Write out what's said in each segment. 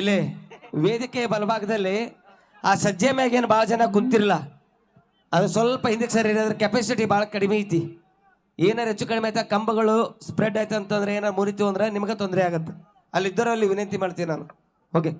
ಇಲ್ಲಿ ವೇದಿಕೆ ಬಲಭಾಗದಲ್ಲಿ ಆ ಸಜ್ಜೆ ಮ್ಯಾಗೇನು ಭಾಳ ಜನ ಕುಂತಿರಲ್ಲ ಅದು ಸ್ವಲ್ಪ ಹಿಂದಕ್ಕೆ ಸರಿ ಅದ್ರ ಕೆಪಾಸಿಟಿ ಭಾಳ ಕಡಿಮೆ ಐತಿ. ಏನಾರು ಹೆಚ್ಚು ಕಡಿಮೆ ಆಯ್ತಾ ಕಂಬಗಳು ಸ್ಪ್ರೆಡ್ ಆಯ್ತು ಅಂತಂದ್ರೆ ಏನಾರು ಮುರಿತು ಅಂದ್ರೆ ನಿಮ್ಗೆ ತೊಂದರೆ ಆಗುತ್ತೆ. ಅಲ್ಲಿದ್ದರಲ್ಲಿ ವಿನಂತಿ ಮಾಡ್ತೀನಿ ನಾನು. ಓಕೆ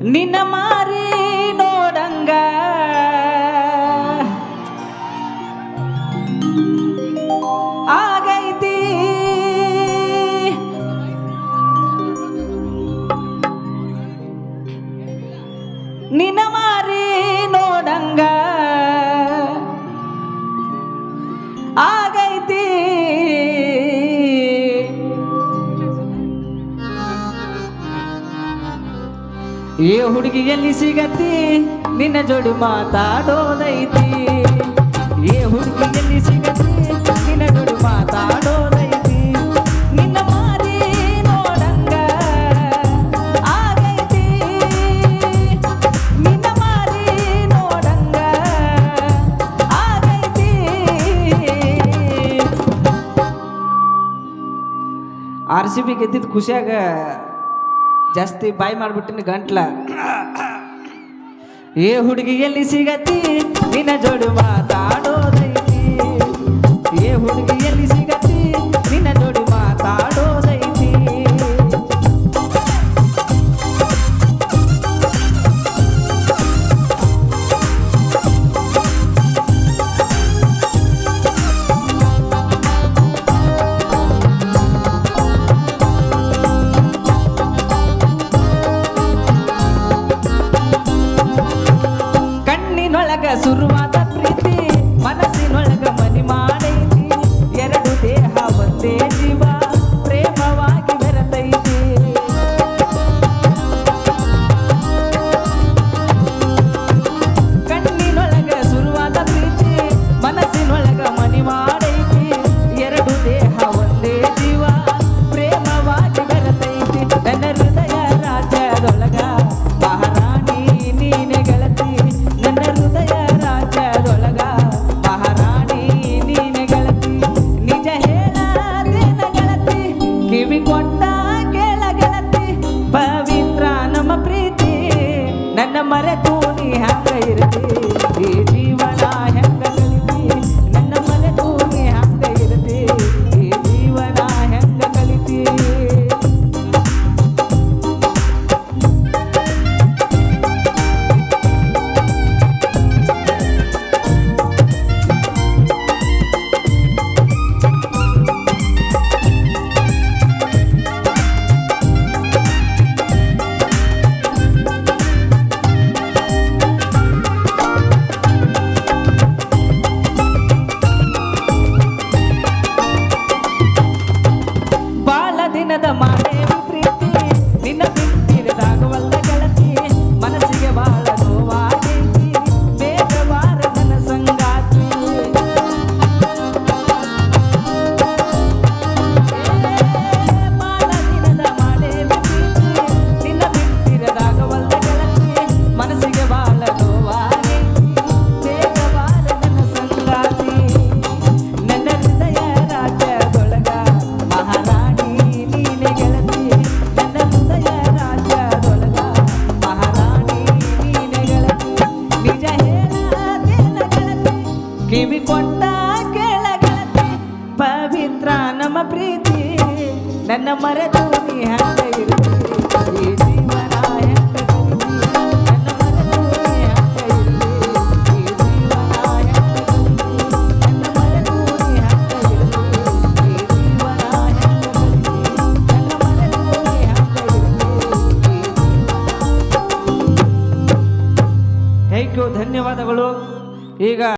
ನಿನ್ನ ಮಾರಿ ಏ ಹುಡುಗಿ ಎಲ್ಲಿ ಸಿಗತಿ, ನಿನ್ನ ಜೋಡಿ ಮಾತಾಡೋದೈತಿ. ಏ ಹುಡುಗಿ ಎಲ್ಲಿ ಸಿಗತಿ, ನಿನ್ನ ಜೋಡಿ ಮಾತಾಡೋದೈತಿ. ನಿನ್ನ ಮಾರಿ ನೋಡಂಗ ಆಗೈತಿ. ನಿನ್ನ ಮಾರಿ ನೋಡಂಗ ಆಗೈತಿ. ಆರ್ ಸಿ ಬಿ ಗೆದ್ದಿದ್ದು ಖುಷಿಯಾಗ ಜಾಸ್ತಿ ಬಾಯಿ ಮಾಡ್ಬಿಟ್ಟಿನಿ ಗಂಟ್ಲ. ಏ ಹುಡುಗಿಯಲ್ಲಿ ಸಿಗತಿ? ನಿನ್ನ ಜೋಡಿ ಮಾತಾಡೋದೈತಿ ಪವಿತ್ರ ನಮ್ಮ ಪ್ರೀತಿ ನನ್ನ ಮರೆತು ನೀ ಹಂಗ ಇರತಿ. ಬಾಳ ದಿನದ ಕೊಟ್ಟ ಕೇಳ ಗೆಳತಿ ಪವಿತ್ರ ನಮ್ಮ ಪ್ರೀತಿ. ನನ್ನ ಮರೆತು ನೀ ನನ್ನ ಥ್ಯಾಂಕ್ ಯು ಧನ್ಯವಾದಗಳು. ಈಗ